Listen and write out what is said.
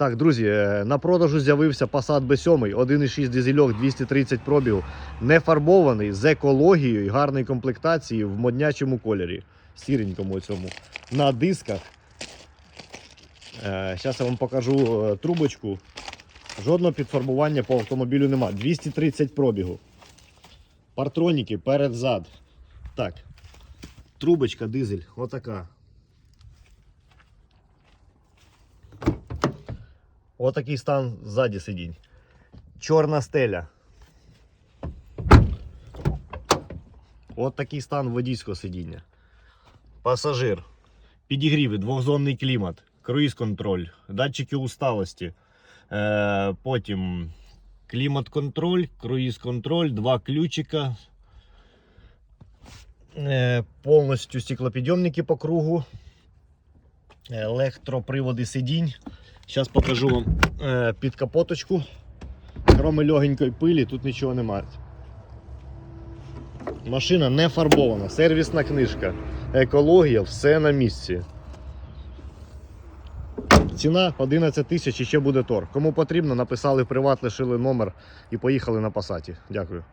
Так, друзі, е, на продажу з'явився Passat B7, 1,6 дизельок, 230 пробігу, не фарбований, з екологією і гарної комплектації в моднячому кольорі, сіренькому цьому, на дисках. Зараз я вам покажу е, трубочку. Жодного підфарбування по автомобілю нема. 230 пробігу. Партроніки перед-зад. Так. Трубочка, дизель, отака. Отакий стан ззаді сидінь. Чорна стеля. От такий стан водійського сидіння. Пасажир. Підігріви, двохзонний клімат, круїз-контроль, датчики усталості. Е, потім клімат-контроль, круїз-контроль, два ключика. Е, повністю стеклопідйомники по кругу. Електроприводи сидінь. Зараз покажу вам е, під капоточку. Кроме легенької пилі, тут нічого немає. Машина не фарбована, сервісна книжка, екологія, все на місці. Ціна 11 тисяч і ще буде торг. Кому потрібно, написали в приват, лишили номер і поїхали на пасаті. Дякую.